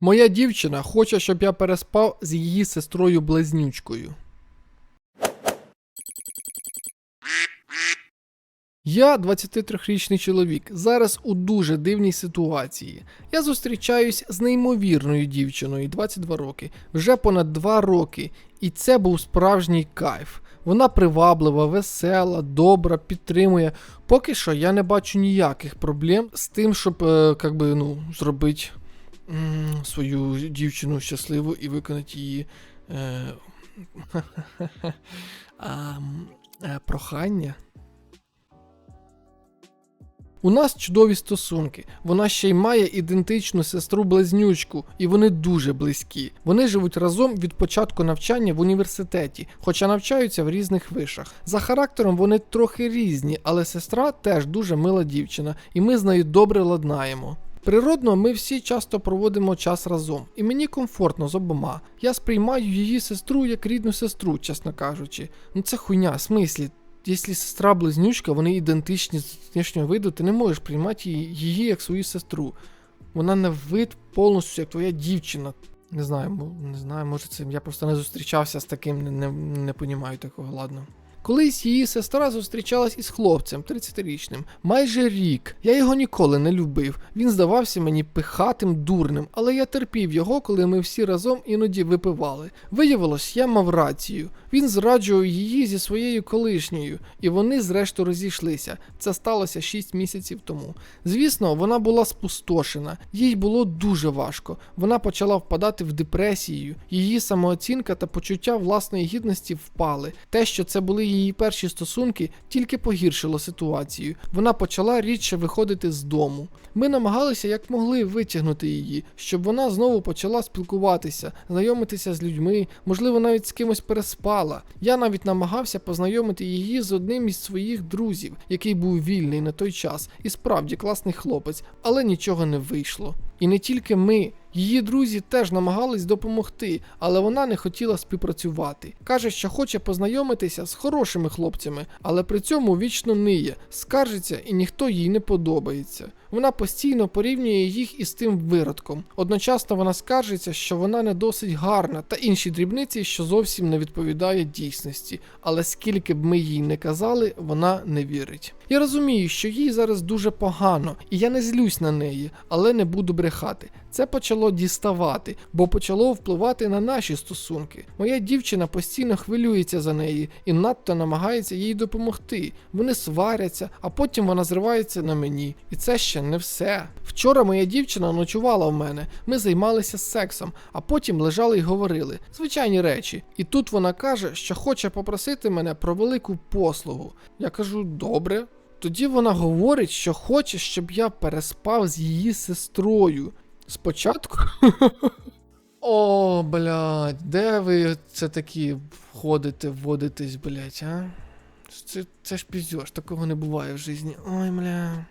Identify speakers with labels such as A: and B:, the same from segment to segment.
A: Моя дівчина хоче, щоб я переспав з її сестрою близнючкою. Я 23-річний чоловік, зараз у дуже дивній ситуації. Я зустрічаюсь з неймовірною дівчиною 22 роки, вже понад 2 роки, і це був справжній кайф. Вона приваблива, весела, добра, підтримує. Поки що я не бачу ніяких проблем з тим, щоб е, би, ну, зробити свою дівчину щасливу і виконати її е, е, прохання. У нас чудові стосунки. Вона ще й має ідентичну сестру близнючку, і вони дуже близькі. Вони живуть разом від початку навчання в університеті, хоча навчаються в різних вишах. За характером вони трохи різні, але сестра теж дуже мила дівчина, і ми з нею добре ладнаємо. Природно, ми всі часто проводимо час разом, і мені комфортно з обома. Я сприймаю її сестру як рідну сестру, чесно кажучи. Ну це хуйня, в смислі. Якщо сестра близнючка, вони ідентичні з внешнього виду, ти не можеш приймати її, як свою сестру. Вона на вид повністю як твоя дівчина. Не знаю, не знаю, може це я просто не зустрічався з таким, не, не, не понімаю такого, ладно. Колись її сестра зустрічалась із хлопцем 30-річним, майже рік. Я його ніколи не любив. Він здавався мені пихатим, дурним, але я терпів його, коли ми всі разом іноді випивали. Виявилось, я мав рацію. Він зраджував її зі своєю колишньою, і вони зрештою розійшлися. Це сталося 6 місяців тому. Звісно, вона була спустошена, їй було дуже важко. Вона почала впадати в депресію, її самооцінка та почуття власної гідності впали. Те, що це були її перші стосунки, тільки погіршило ситуацію. Вона почала рідше виходити з дому. Ми намагалися як могли витягнути її, щоб вона знову почала спілкуватися, знайомитися з людьми, можливо, навіть з кимось переспала. Я навіть намагався познайомити її з одним із своїх друзів, який був вільний на той час, і справді класний хлопець, але нічого не вийшло. І не тільки ми. Її друзі теж намагались допомогти, але вона не хотіла співпрацювати. Каже, що хоче познайомитися з хорошими хлопцями, але при цьому вічно ниє, скаржиться і ніхто їй не подобається. Вона постійно порівнює їх із тим виродком. Одночасно вона скаржиться, що вона не досить гарна та інші дрібниці, що зовсім не відповідає дійсності. Але скільки б ми їй не казали, вона не вірить. Я розумію, що їй зараз дуже погано, і я не злюсь на неї, але не буду брехати. Це почало діставати, бо почало впливати на наші стосунки. Моя дівчина постійно хвилюється за неї і надто намагається їй допомогти. Вони сваряться, а потім вона зривається на мені. І це ще не все. Вчора моя дівчина ночувала в мене. Ми займалися сексом, а потім лежали й говорили. Звичайні речі. І тут вона каже, що хоче попросити мене про велику послугу. Я кажу, добре. Тоді вона говорить, що хоче, щоб я переспав з її сестрою. Спочатку. О, блядь, де ви це такі входите, вводитесь, блядь, а? Це, це ж піздьош, такого не буває в житті. Ой, бля.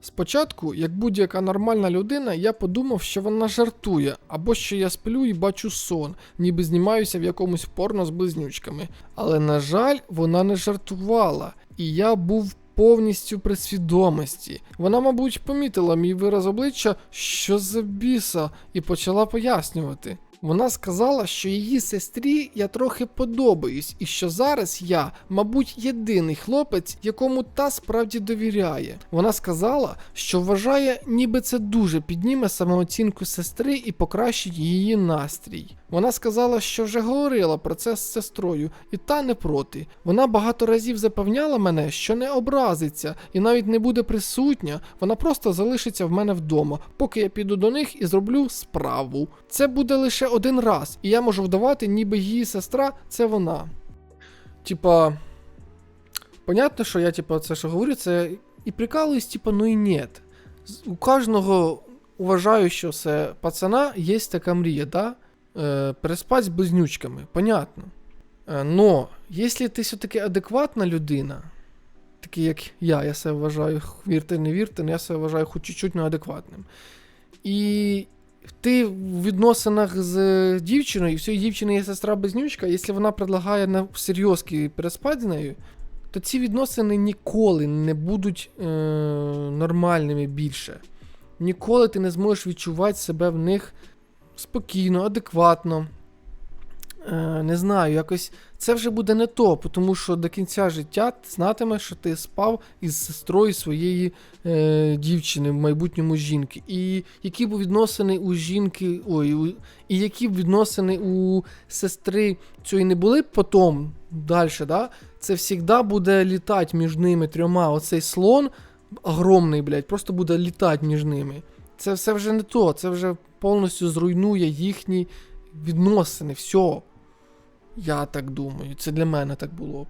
A: Спочатку, як будь-яка нормальна людина, я подумав, що вона жартує, або що я сплю і бачу сон, ніби знімаюся в якомусь порно з близнючками. Але, на жаль, вона не жартувала, і я був повністю при свідомості. Вона, мабуть, помітила мій вираз обличчя, що за біса, і почала пояснювати. Вона сказала, що її сестрі я трохи подобаюсь, і що зараз я, мабуть, єдиний хлопець, якому та справді довіряє. Вона сказала, що вважає, ніби це дуже підніме самооцінку сестри і покращить її настрій. Вона сказала, що вже говорила про це з сестрою, і та не проти. Вона багато разів запевняла мене, що не образиться і навіть не буде присутня. Вона просто залишиться в мене вдома, поки я піду до них і зроблю справу. Це буде лише один раз, і я можу вдавати, ніби її сестра це вона. Типа, понятно, що я, типа, це що говорю, це і прикалуюсь, типа, ну і нет. У кожного уважаючого пацана є така мрія, да? Е, переспать з близнючками, понятно. Е, но, якщо ти все-таки адекватна людина, такий як я, я себе вважаю, вірте, не вірте, я себе вважаю хоч чуть-чуть неадекватним. І ти в відносинах з дівчиною, і в цієї дівчини є сестра близнючка, якщо вона предлагає на серйозки переспати з нею, то ці відносини ніколи не будуть е, нормальними більше. Ніколи ти не зможеш відчувати себе в них спокійно, адекватно. Е, не знаю, якось це вже буде не то, тому що до кінця життя ти знатимеш, що ти спав із сестрою своєї е, дівчини, в майбутньому жінки. І які б відносини у жінки, ой, у, і які б відносини у сестри цієї не були б потім, далі, да? це завжди буде літати між ними трьома. Оцей слон огромний, блядь, просто буде літати між ними. Це все вже не то, це вже повністю зруйнує їхні відносини, все. Я так думаю, це для мене так було б.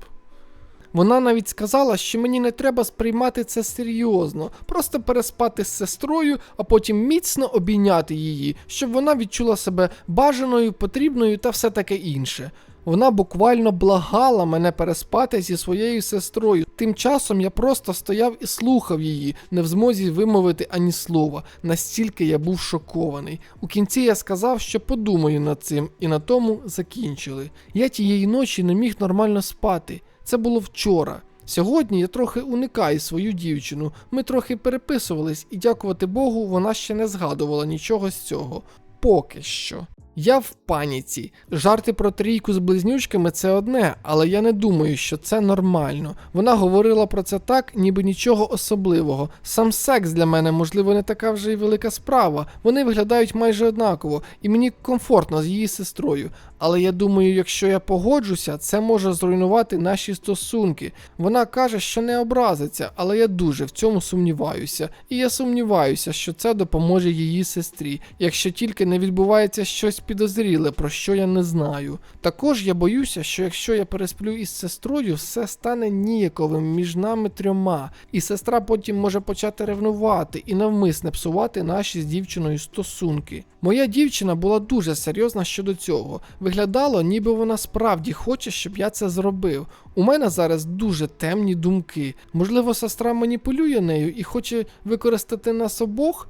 A: Вона навіть сказала, що мені не треба сприймати це серйозно, просто переспати з сестрою, а потім міцно обійняти її, щоб вона відчула себе бажаною, потрібною та все таке інше. Вона буквально благала мене переспати зі своєю сестрою. Тим часом я просто стояв і слухав її, не в змозі вимовити ані слова. Настільки я був шокований. У кінці я сказав, що подумаю над цим, і на тому закінчили. Я тієї ночі не міг нормально спати. Це було вчора. Сьогодні я трохи уникаю свою дівчину. Ми трохи переписувались, і дякувати Богу, вона ще не згадувала нічого з цього. Поки що. Я в паніці. Жарти про трійку з близнючками це одне, але я не думаю, що це нормально. Вона говорила про це так, ніби нічого особливого. Сам секс для мене, можливо, не така вже й велика справа. Вони виглядають майже однаково, і мені комфортно з її сестрою. Але я думаю, якщо я погоджуся, це може зруйнувати наші стосунки. Вона каже, що не образиться, але я дуже в цьому сумніваюся. І я сумніваюся, що це допоможе її сестрі, якщо тільки не відбувається щось підозріле, про що я не знаю. Також я боюся, що якщо я пересплю із сестрою, все стане ніяковим між нами трьома, і сестра потім може почати ревнувати і навмисне псувати наші з дівчиною стосунки. Моя дівчина була дуже серйозна щодо цього. Виглядало, ніби вона справді хоче, щоб я це зробив. У мене зараз дуже темні думки. Можливо, сестра маніпулює нею і хоче використати нас обох?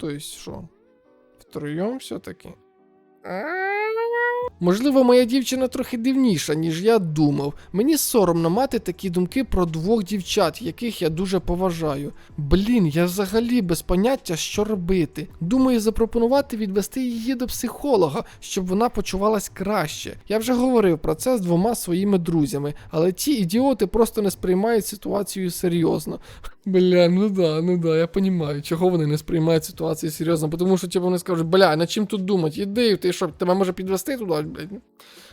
A: Тобто що? Втроєм все-таки? Можливо, моя дівчина трохи дивніша, ніж я думав. Мені соромно мати такі думки про двох дівчат, яких я дуже поважаю. Блін, я взагалі без поняття, що робити. Думаю, запропонувати відвести її до психолога, щоб вона почувалась краще. Я вже говорив про це з двома своїми друзями, але ті ідіоти просто не сприймають ситуацію серйозно. Бля, ну да, ну да, я розумію, чого вони не сприймають ситуацію серйозно, тому що типу, вони скажуть, бля, над чим тут думати? Іди, ти що, тебе може підвести туди, блядь?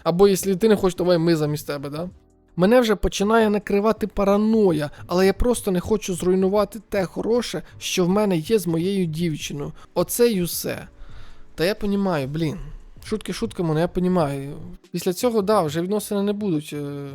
A: Або якщо ти не хочеш, давай ми замість тебе, да? Мене вже починає накривати параноя, але я просто не хочу зруйнувати те хороше, що в мене є з моєю дівчиною. Оце й усе. Та я понімаю, блін. Шутки шутками, але я понімаю. Після цього, да, вже відносини не будуть е,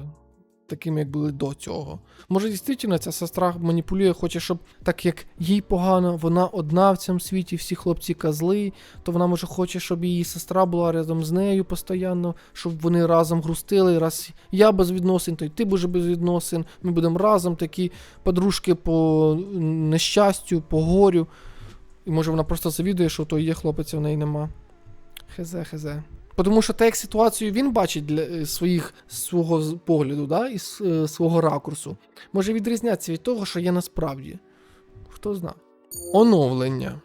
A: такими, як були до цього. Може, дійсно ця сестра маніпулює, хоче, щоб так як їй погано, вона одна в цьому світі, всі хлопці козли, то вона може хоче, щоб її сестра була разом з нею постійно, щоб вони разом грустили. Раз я без відносин, то й ти буде без відносин. Ми будемо разом такі подружки по нещастю, по горю. І може вона просто завідує, що то є хлопець, в неї нема. Хезе, хезе. Тому що те, як ситуацію він бачить для е, своїх свого погляду, да, і е, свого ракурсу, може відрізнятися від того, що є насправді. Хто зна. Оновлення.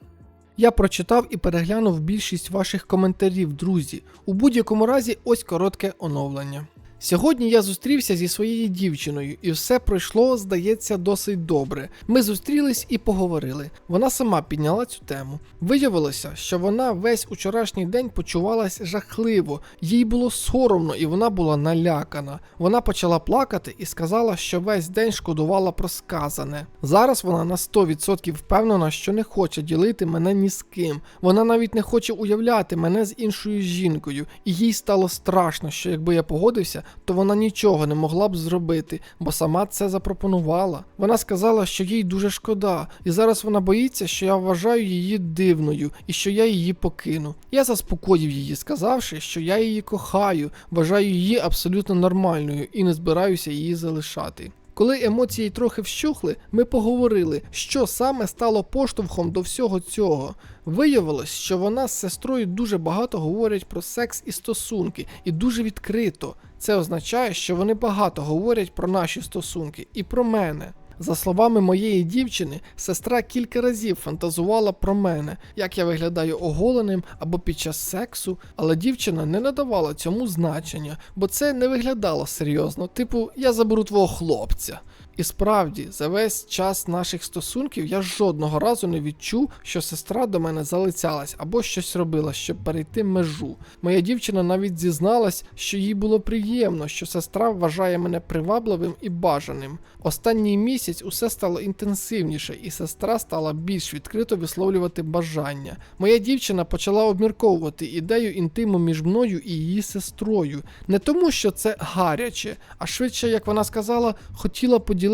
A: Я прочитав і переглянув більшість ваших коментарів, друзі. У будь-якому разі, ось коротке оновлення. Сьогодні я зустрівся зі своєю дівчиною, і все пройшло, здається, досить добре. Ми зустрілись і поговорили. Вона сама підняла цю тему. Виявилося, що вона весь учорашній день почувалась жахливо, їй було соромно і вона була налякана. Вона почала плакати і сказала, що весь день шкодувала про сказане. Зараз вона на 100% впевнена, що не хоче ділити мене ні з ким. Вона навіть не хоче уявляти мене з іншою жінкою, і їй стало страшно, що якби я погодився, то вона нічого не могла б зробити, бо сама це запропонувала. Вона сказала, що їй дуже шкода, і зараз вона боїться, що я вважаю її дивною і що я її покину. Я заспокоїв її, сказавши, що я її кохаю, вважаю її абсолютно нормальною і не збираюся її залишати. Коли емоції трохи вщухли, ми поговорили, що саме стало поштовхом до всього цього. Виявилось, що вона з сестрою дуже багато говорять про секс і стосунки, і дуже відкрито. Це означає, що вони багато говорять про наші стосунки і про мене. За словами моєї дівчини, сестра кілька разів фантазувала про мене, як я виглядаю оголеним або під час сексу, але дівчина не надавала цьому значення, бо це не виглядало серйозно, типу, я заберу твого хлопця. І справді, за весь час наших стосунків я жодного разу не відчув, що сестра до мене залицялась або щось робила, щоб перейти межу. Моя дівчина навіть зізналась, що їй було приємно, що сестра вважає мене привабливим і бажаним. Останній місяць усе стало інтенсивніше, і сестра стала більш відкрито висловлювати бажання. Моя дівчина почала обмірковувати ідею інтиму між мною і її сестрою. Не тому, що це гаряче, а швидше, як вона сказала, хотіла поділитися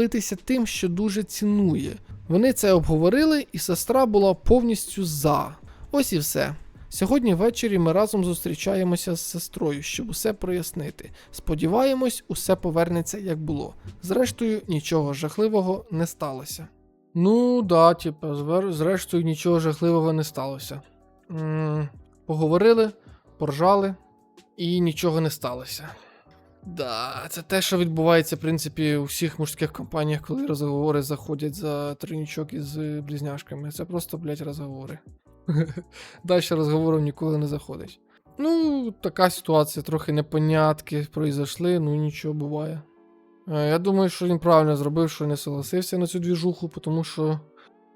A: тим, що дуже цінує. Вони це обговорили, і сестра була повністю за. Ось і все. Сьогодні ввечері ми разом зустрічаємося з сестрою, щоб усе прояснити. Сподіваємось, усе повернеться як було. Зрештою, нічого жахливого не сталося. Ну, да, типа, зрештою, нічого жахливого не сталося. м поговорили, поржали, і нічого не сталося. Да, це те, що відбувається, в принципі, у всіх мужських компаніях, коли розговори заходять за тройнічок із е, близняшками. Це просто, блядь, розговори. Далі розговорів ніколи не заходить. Ну, така ситуація, трохи непонятки произошли, ну нічого буває. Е, Я думаю, що він правильно зробив, що не согласився на цю двіжуху, тому що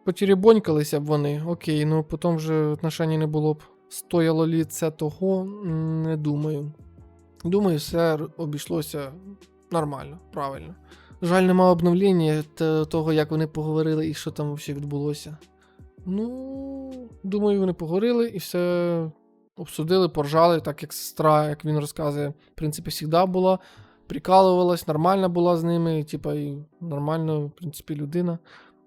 A: потеребонькалися б вони, окей, ну потім вже отношень не було б. Стояло лі це того, не думаю. Думаю, все обійшлося нормально, правильно. Жаль, нема обновлення того, як вони поговорили і що там взагалі відбулося. Ну, думаю, вони поговорили і все обсудили, поржали, так як сестра, як він розказує, в принципі, завжди була. Прикалувалась, нормальна була з ними, типа, і нормально, в принципі, людина.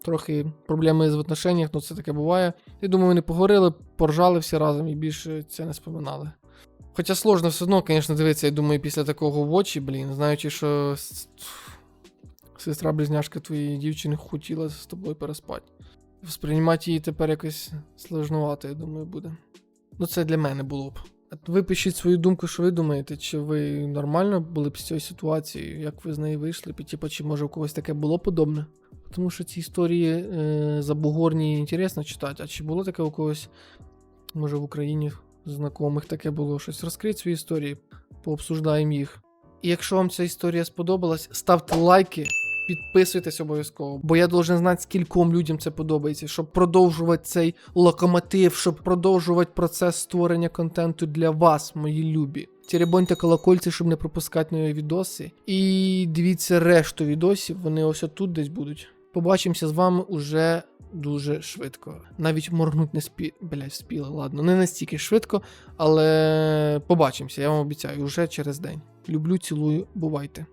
A: Трохи проблеми з отношеннях, ну це таке буває. Я думаю, вони поговорили, поржали всі разом і більше це не споминали. Хоча сложно все одно, звісно, дивитися, я думаю, після такого в очі, блін, знаючи, що сестра близняшка твоєї дівчини хотіла з тобою переспати. Сприймати її тепер якось сложнувато, я думаю, буде. Ну, це для мене було б. Ви пишіть свою думку, що ви думаєте, чи ви нормально були б з цією ситуацією, як ви з неї вийшли, б, типа, чи може у когось таке було подобне? Тому що ці історії е, забугорні інтересно читати, а чи було таке у когось, може в Україні знайомих таке було щось. Розкрить свої історії, пообсуждаємо їх. І якщо вам ця історія сподобалась, ставте лайки, підписуйтесь обов'язково, бо я должен знати, скільком людям це подобається, щоб продовжувати цей локомотив, щоб продовжувати процес створення контенту для вас, мої любі. Теребоньте колокольці, щоб не пропускати нові відоси. І дивіться решту відосів, вони ось отут десь будуть. Побачимося з вами уже дуже швидко. Навіть моргнуть не спі... Блять, спіли, ладно, не настільки швидко, але побачимося, я вам обіцяю, уже через день. Люблю, цілую, бувайте.